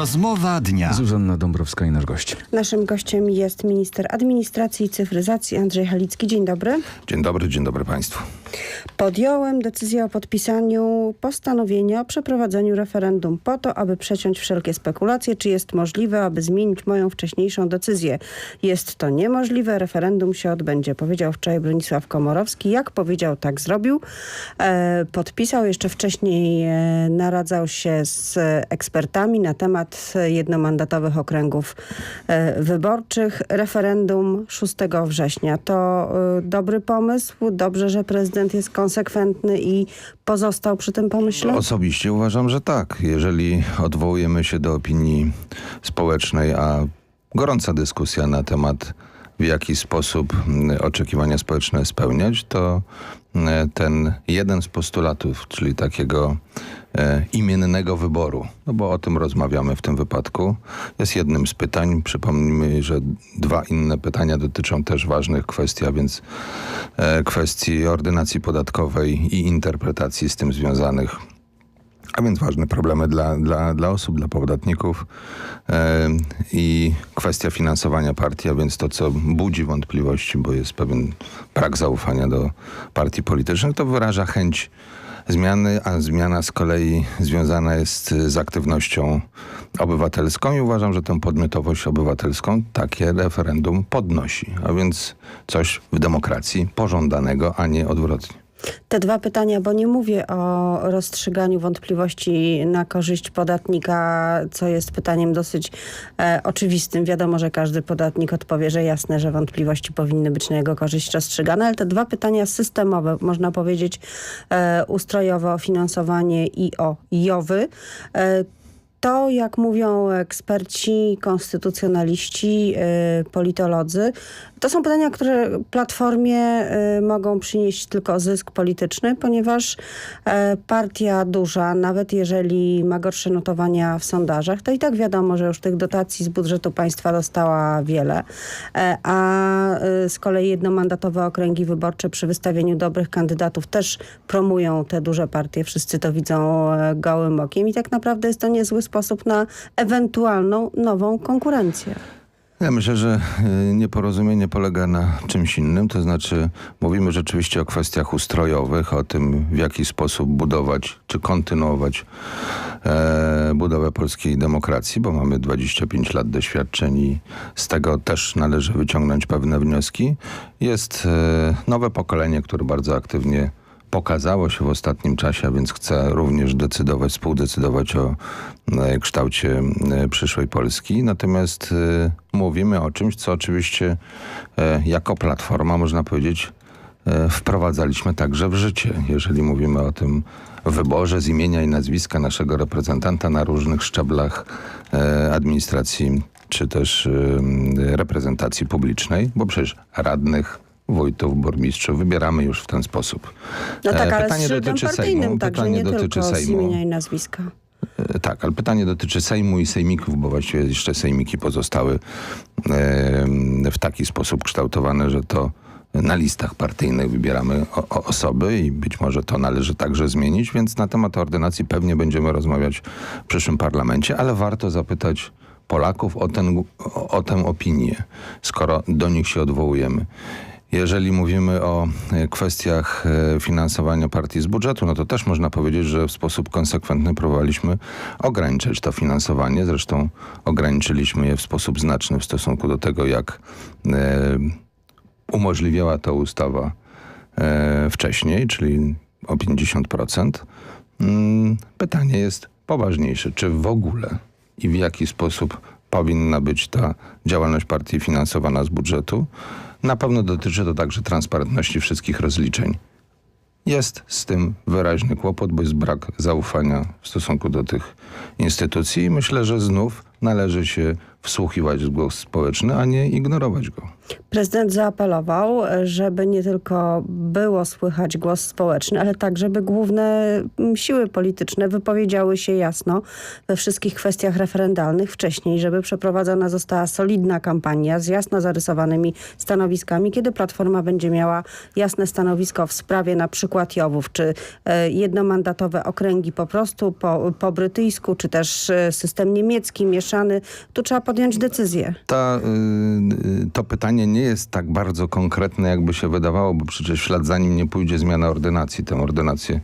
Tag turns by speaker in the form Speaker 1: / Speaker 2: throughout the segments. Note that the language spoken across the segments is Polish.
Speaker 1: Rozmowa dnia.
Speaker 2: Zuzanna Dąbrowska i nasz gość.
Speaker 3: Naszym gościem jest minister administracji i cyfryzacji Andrzej Halicki. Dzień dobry.
Speaker 4: Dzień dobry, dzień dobry Państwu.
Speaker 3: Podjąłem decyzję o podpisaniu postanowienia o przeprowadzeniu referendum po to, aby przeciąć wszelkie spekulacje, czy jest możliwe, aby zmienić moją wcześniejszą decyzję. Jest to niemożliwe, referendum się odbędzie, powiedział wczoraj Bronisław Komorowski. Jak powiedział, tak zrobił. E, podpisał, jeszcze wcześniej e, naradzał się z ekspertami na temat jednomandatowych okręgów e, wyborczych. Referendum 6 września. To dobry pomysł. Dobrze, że prezydent jest konsekwentny i pozostał przy tym pomyśle?
Speaker 4: Osobiście uważam, że tak. Jeżeli odwołujemy się do opinii społecznej, a gorąca dyskusja na temat w jaki sposób mm, oczekiwania społeczne spełniać, to mm, ten jeden z postulatów, czyli takiego e, imiennego wyboru, no bo o tym rozmawiamy w tym wypadku, jest jednym z pytań. Przypomnijmy, że dwa inne pytania dotyczą też ważnych kwestii, a więc e, kwestii ordynacji podatkowej i interpretacji z tym związanych. A więc ważne problemy dla, dla, dla osób, dla podatników e, i kwestia finansowania partii, a więc to, co budzi wątpliwości, bo jest pewien brak zaufania do partii politycznych, to wyraża chęć zmiany, a zmiana z kolei związana jest z aktywnością obywatelską i uważam, że tę podmiotowość obywatelską takie referendum podnosi, a więc coś w demokracji pożądanego, a nie odwrotnie.
Speaker 3: Te dwa pytania, bo nie mówię o rozstrzyganiu wątpliwości na korzyść podatnika, co jest pytaniem dosyć e, oczywistym. Wiadomo, że każdy podatnik odpowie, że jasne, że wątpliwości powinny być na jego korzyść rozstrzygane, ale te dwa pytania systemowe, można powiedzieć e, ustrojowe o finansowanie i o JOWY, e, to, jak mówią eksperci, konstytucjonaliści, y, politolodzy, to są pytania, które Platformie y, mogą przynieść tylko zysk polityczny, ponieważ e, partia duża, nawet jeżeli ma gorsze notowania w sondażach, to i tak wiadomo, że już tych dotacji z budżetu państwa dostała wiele, a y, z kolei jednomandatowe okręgi wyborcze przy wystawieniu dobrych kandydatów też promują te duże partie. Wszyscy to widzą gołym okiem i tak naprawdę jest to niezły sposób na ewentualną nową konkurencję.
Speaker 4: Ja myślę, że y, nieporozumienie polega na czymś innym, to znaczy mówimy rzeczywiście o kwestiach ustrojowych, o tym w jaki sposób budować czy kontynuować e, budowę polskiej demokracji, bo mamy 25 lat doświadczeń i z tego też należy wyciągnąć pewne wnioski. Jest e, nowe pokolenie, które bardzo aktywnie pokazało się w ostatnim czasie, a więc chce również decydować, współdecydować o e, kształcie e, przyszłej Polski. Natomiast e, mówimy o czymś, co oczywiście jako platforma, można powiedzieć, wprowadzaliśmy także w życie. Jeżeli mówimy o tym wyborze z imienia i nazwiska naszego reprezentanta na różnych szczeblach administracji czy też reprezentacji publicznej, bo przecież radnych, wójtów, burmistrzów wybieramy już w ten sposób.
Speaker 3: No tak,
Speaker 4: E,
Speaker 3: ale
Speaker 4: pytanie
Speaker 3: z
Speaker 4: dotyczy
Speaker 3: partyjnym
Speaker 4: Sejmu.
Speaker 3: także,
Speaker 4: Pytanie
Speaker 3: nie
Speaker 4: dotyczy
Speaker 3: tylko z
Speaker 4: Sejmu.
Speaker 3: imienia i nazwiska.
Speaker 4: E, Tak, ale pytanie dotyczy Sejmu i Sejmików, bo właściwie jeszcze Sejmiki pozostały w taki sposób kształtowane, że to na listach partyjnych wybieramy osoby i być może to należy także zmienić, więc na temat ordynacji pewnie będziemy rozmawiać w przyszłym parlamencie, ale warto zapytać Polaków o, ten, o, o tę opinię, skoro do nich się odwołujemy. Jeżeli mówimy o e, kwestiach e, finansowania partii z budżetu, no to też można powiedzieć, że w sposób konsekwentny próbowaliśmy ograniczać to finansowanie. Zresztą ograniczyliśmy je w sposób znaczny w stosunku do tego, jak e, umożliwiała to ustawa wcześniej, czyli o 50%. Mm, Pytanie jest poważniejsze. Czy w ogóle i w jaki sposób powinna być ta działalność partii finansowana z budżetu? Na pewno dotyczy to także transparentności wszystkich rozliczeń. Jest z tym wyraźny kłopot, bo jest brak zaufania w stosunku do tych instytucji i myślę, że znów należy się wsłuchiwać w głos społeczny, a nie ignorować go.
Speaker 3: Prezydent zaapelował, żeby nie tylko było słychać głos społeczny, ale tak, żeby główne siły polityczne wypowiedziały się jasno we wszystkich kwestiach referendalnych wcześniej, żeby przeprowadzona została solidna kampania z jasno zarysowanymi stanowiskami, kiedy Platforma będzie miała jasne stanowisko w sprawie na przykład Jowów, czy e, jednomandatowe okręgi po prostu po, po brytyjsku, czy też e, system niemiecki mieszany. Tu trzeba podjąć decyzję.
Speaker 4: Ta, y, to pytanie nie jest tak bardzo konkretne, jakby się wydawało, bo przecież w ślad za nim nie pójdzie zmiana ordynacji. Tę ordynację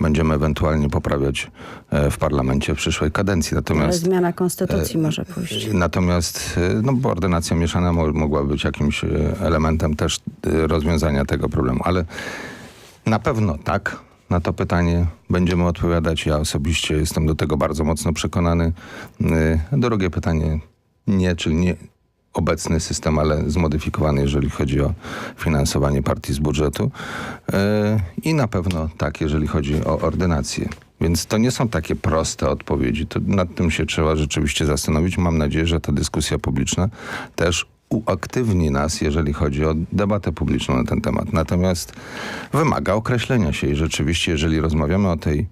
Speaker 4: będziemy ewentualnie poprawiać e, w parlamencie w przyszłej kadencji.
Speaker 3: Ale
Speaker 4: Natomiast
Speaker 3: zmiana konstytucji może pójść.
Speaker 4: Natomiast e, no, bo ordynacja mieszana mo mogła być jakimś e, elementem też e, rozwiązania tego problemu. Ale na pewno tak. Na to pytanie będziemy odpowiadać. Ja osobiście jestem do tego bardzo mocno przekonany. E, Drugie pytanie nie, czyli nie obecny system, ale zmodyfikowany, jeżeli chodzi o finansowanie partii z budżetu. E, I na pewno tak, jeżeli chodzi o ordynację. Więc to nie są takie proste odpowiedzi. To nad tym się trzeba rzeczywiście zastanowić. Mam nadzieję, że ta dyskusja publiczna też uaktywni nas, jeżeli chodzi o debatę publiczną na ten temat. Natomiast wymaga określenia się i rzeczywiście, jeżeli rozmawiamy o tej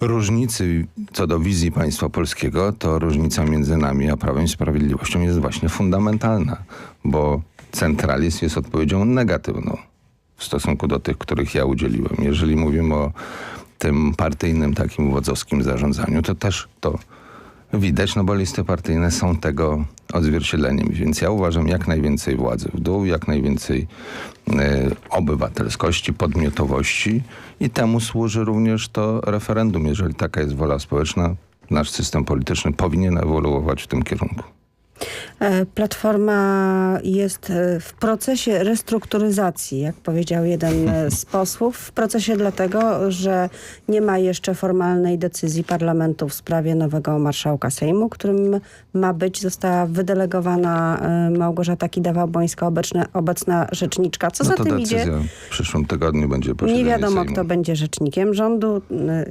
Speaker 4: różnicy co do wizji państwa polskiego, to różnica między nami a Prawem i Sprawiedliwością jest właśnie fundamentalna, bo centralizm jest odpowiedzią negatywną w stosunku do tych, których ja udzieliłem. Jeżeli mówimy o tym partyjnym, takim wodzowskim zarządzaniu, to też to widać, no bo listy partyjne są tego odzwierciedleniem. Więc ja uważam jak najwięcej władzy w dół, jak najwięcej e, obywatelskości, podmiotowości i temu służy również to referendum. Jeżeli taka jest wola społeczna, nasz system polityczny powinien ewoluować w tym kierunku.
Speaker 3: E, Platforma jest e, w procesie restrukturyzacji, jak powiedział jeden e, z posłów. W procesie dlatego, że nie ma jeszcze formalnej decyzji parlamentu w sprawie nowego marszałka Sejmu, którym ma być. Została wydelegowana Małgorzata Kidawa-Błońska, obecna, obecna rzeczniczka. Co
Speaker 4: no
Speaker 3: za tym idzie?
Speaker 4: w przyszłym tygodniu będzie posiedzenie
Speaker 3: Nie wiadomo,
Speaker 4: Sejmu.
Speaker 3: kto będzie rzecznikiem rządu.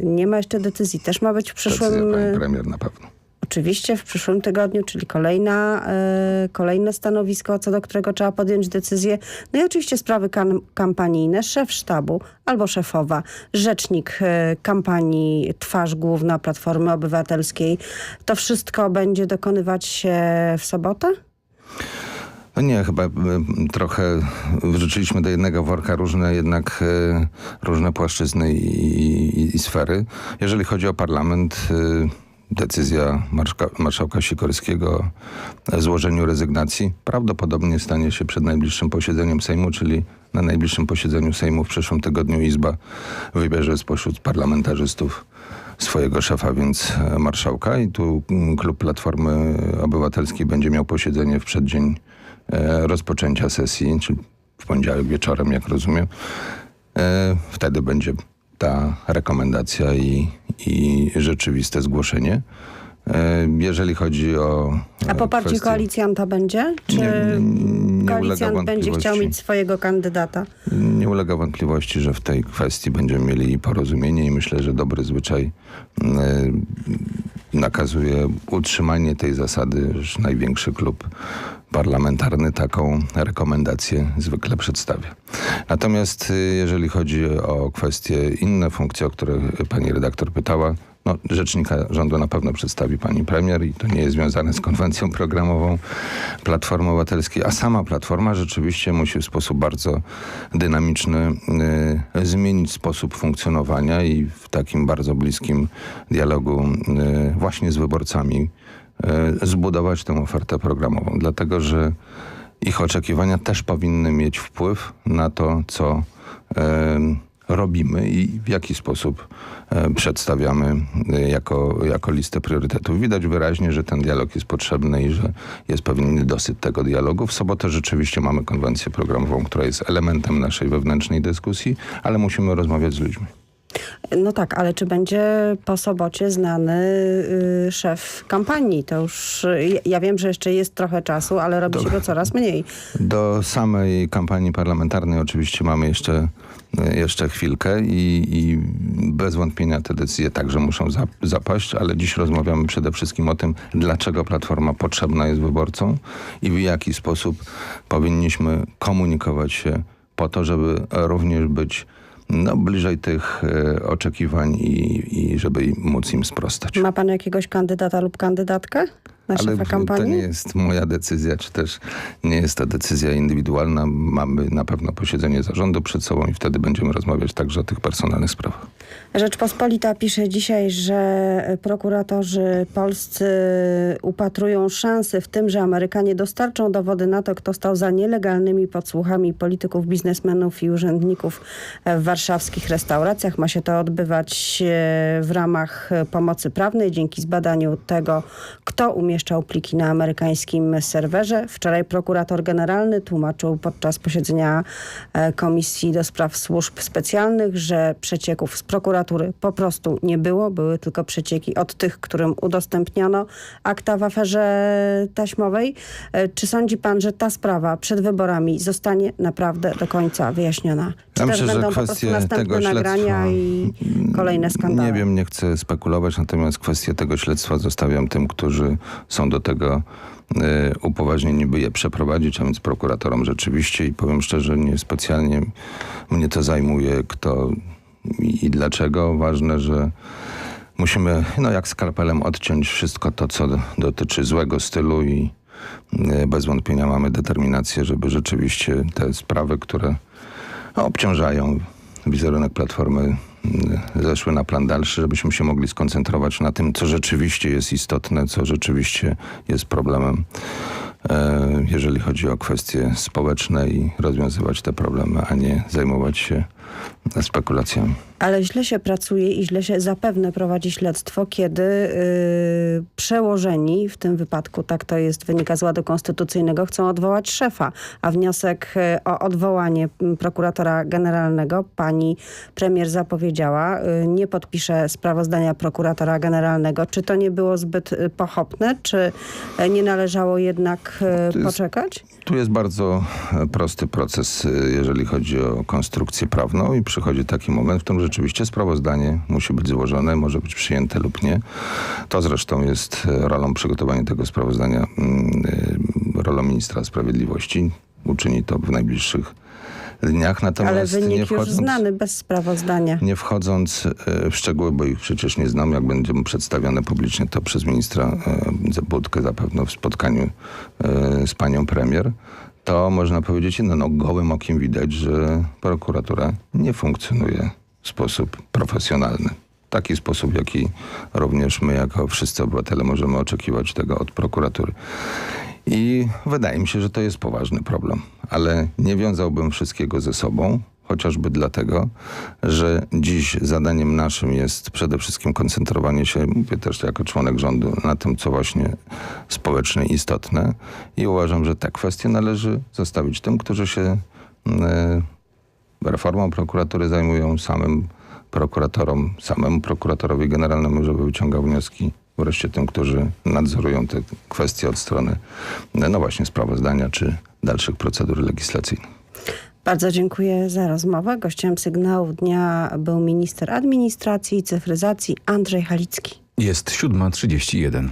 Speaker 3: Nie ma jeszcze decyzji. Też ma być w przyszłym...
Speaker 4: Decyzja pani premier na pewno.
Speaker 3: Oczywiście w przyszłym tygodniu, czyli kolejna, e, kolejne stanowisko, co do którego trzeba podjąć decyzję. No i oczywiście sprawy kam kampanijne. Szef sztabu albo szefowa, rzecznik e, kampanii, twarz główna Platformy Obywatelskiej. To wszystko będzie dokonywać się w sobotę?
Speaker 4: No nie, chyba y, trochę wrzuciliśmy do jednego worka różne jednak różne płaszczyzny i, i, i sfery. Jeżeli chodzi o parlament, decyzja marszka, marszałka Sikorskiego o złożeniu rezygnacji prawdopodobnie stanie się przed najbliższym posiedzeniem Sejmu, czyli na najbliższym posiedzeniu Sejmu w przyszłym tygodniu Izba wybierze spośród parlamentarzystów swojego szefa, więc e, marszałka i tu mm, klub Platformy Obywatelskiej będzie miał posiedzenie w przeddzień e, rozpoczęcia sesji, czyli w poniedziałek wieczorem, jak rozumiem. E, Wtedy będzie ta rekomendacja i, i rzeczywiste zgłoszenie. E, Jeżeli chodzi o
Speaker 3: A
Speaker 4: e,
Speaker 3: poparcie
Speaker 4: kwestie-
Speaker 3: koalicjanta będzie? Czy
Speaker 4: Nie- nie
Speaker 3: koalicjant będzie chciał mieć swojego kandydata?
Speaker 4: Nie ulega wątpliwości, że w tej kwestii będziemy mieli porozumienie i myślę, że dobry zwyczaj y, nakazuje utrzymanie tej zasady, że największy klub parlamentarny taką rekomendację zwykle przedstawia. Natomiast jeżeli chodzi o kwestie inne funkcje, o które pani redaktor pytała, no, rzecznika rządu na pewno przedstawi pani premier i to nie jest związane z konwencją programową Platformy Obywatelskiej, a sama Platforma rzeczywiście musi w sposób bardzo dynamiczny y, zmienić sposób funkcjonowania i w takim bardzo bliskim dialogu y, właśnie z wyborcami y, zbudować tę ofertę programową. Dlatego, że ich oczekiwania też powinny mieć wpływ na to, co em, robimy i w jaki sposób e, przedstawiamy e, jako, jako listę priorytetów. Widać wyraźnie, że ten dialog jest potrzebny i że jest pewien niedosyt tego dialogu. W sobotę rzeczywiście mamy konwencję programową, która jest elementem naszej wewnętrznej dyskusji, ale musimy rozmawiać z ludźmi.
Speaker 3: No tak, ale czy będzie po sobocie znany y, szef kampanii? To już, y, ja wiem, że jeszcze jest trochę czasu, ale robi się go coraz mniej.
Speaker 4: Do samej kampanii parlamentarnej oczywiście mamy jeszcze jeszcze chwilkę i, i bez wątpienia te decyzje także muszą za, zapaść, ale dziś rozmawiamy przede wszystkim o tym, dlaczego Platforma potrzebna jest wyborcom i w jaki sposób powinniśmy komunikować się po to, żeby również być no, bliżej tych e, oczekiwań i, i żeby móc im sprostać.
Speaker 3: Ma pan jakiegoś kandydata lub kandydatkę na
Speaker 4: Ale
Speaker 3: szefa
Speaker 4: to
Speaker 3: kampanii?
Speaker 4: nie jest moja decyzja, czy też nie jest to decyzja indywidualna. Mamy na pewno posiedzenie zarządu przed sobą i wtedy będziemy rozmawiać także o tych personalnych sprawach.
Speaker 3: Rzeczpospolita pisze dzisiaj, że prokuratorzy polscy upatrują szansy w tym, że Amerykanie dostarczą dowody na to, kto stał za nielegalnymi podsłuchami polityków, biznesmenów i urzędników w warszawskich restauracjach. Ma się to odbywać e, w ramach pomocy prawnej dzięki zbadaniu tego, kto umieszczał pliki na amerykańskim serwerze. Wczoraj prokurator generalny tłumaczył podczas posiedzenia e, Komisji do Spraw Służb Specjalnych, że przecieków z prokuratury po prostu nie było. Były tylko przecieki od tych, którym udostępniono akta w aferze taśmowej. E, Czy sądzi pan, że ta sprawa przed wyborami zostanie naprawdę do końca wyjaśniona? Czy
Speaker 4: Ja
Speaker 3: też
Speaker 4: myślę,
Speaker 3: będą po prostu następne nagrania i kolejne skandały?
Speaker 4: Nie wiem, nie chcę spekulować, natomiast kwestię tego śledztwa zostawiam tym, którzy są do tego e, upoważnieni, by je przeprowadzić, a więc prokuratorom rzeczywiście i powiem szczerze, nie specjalnie mnie to zajmuje, kto i, dlaczego. Ważne, że musimy, no jak skalpelem odciąć wszystko to, co do- dotyczy złego stylu i e, bez wątpienia mamy determinację, żeby rzeczywiście te sprawy, które obciążają wizerunek Platformy, mm, zeszły na plan dalszy, żebyśmy się mogli skoncentrować na tym, co rzeczywiście jest istotne, co rzeczywiście jest problemem, e, jeżeli chodzi o kwestie społeczne i rozwiązywać te problemy, a nie zajmować się spekulacjami.
Speaker 3: Ale źle się pracuje i źle się zapewne prowadzi śledztwo, kiedy yy, przełożeni, w tym wypadku tak to jest, wynika z ładu konstytucyjnego, chcą odwołać szefa, a wniosek yy, o odwołanie prokuratora generalnego pani premier zapowiedziała, yy, nie podpisze sprawozdania prokuratora generalnego. Czy to nie było zbyt yy, pochopne? Czy yy, nie należało jednak yy,
Speaker 4: jest-
Speaker 3: poczekać?
Speaker 4: Tu jest bardzo e, prosty proces, e, jeżeli chodzi o konstrukcję prawną i przychodzi taki moment, w którym rzeczywiście sprawozdanie musi być złożone, może być przyjęte lub nie. To zresztą jest e, rolą przygotowania tego sprawozdania, mm, e, rolą ministra sprawiedliwości. Uczyni to w najbliższych dniach. Natomiast
Speaker 3: Ale
Speaker 4: nie
Speaker 3: wynik już
Speaker 4: wchodząc...
Speaker 3: znany bez sprawozdania.
Speaker 4: Nie wchodząc e, w szczegóły, bo ich przecież nie znam, jak będzie przedstawione publicznie to przez ministra Budkę zapewne w spotkaniu z panią premier, to można powiedzieć, no, no gołym okiem widać, że prokuratura nie funkcjonuje w sposób profesjonalny. Taki sposób, jaki również my, jako wszyscy obywatele, możemy oczekiwać tego od prokuratury. I wydaje mi się, że to jest poważny problem, ale nie wiązałbym wszystkiego ze sobą, chociażby dlatego, że dziś zadaniem naszym jest przede wszystkim koncentrowanie się, mówię też jako członek rządu, na tym, co właśnie społecznie istotne i uważam, że te kwestie należy zostawić tym, którzy się e, reformą prokuratury zajmują, samym prokuratorom, samemu prokuratorowi generalnemu, żeby wyciągał wnioski, wreszcie tym, którzy nadzorują te kwestie od strony, no właśnie, sprawozdania czy dalszych procedur legislacyjnych.
Speaker 3: Bardzo dziękuję za rozmowę. Gościem sygnałów dnia był minister administracji i cyfryzacji Andrzej Halicki.
Speaker 1: Jest 7.31.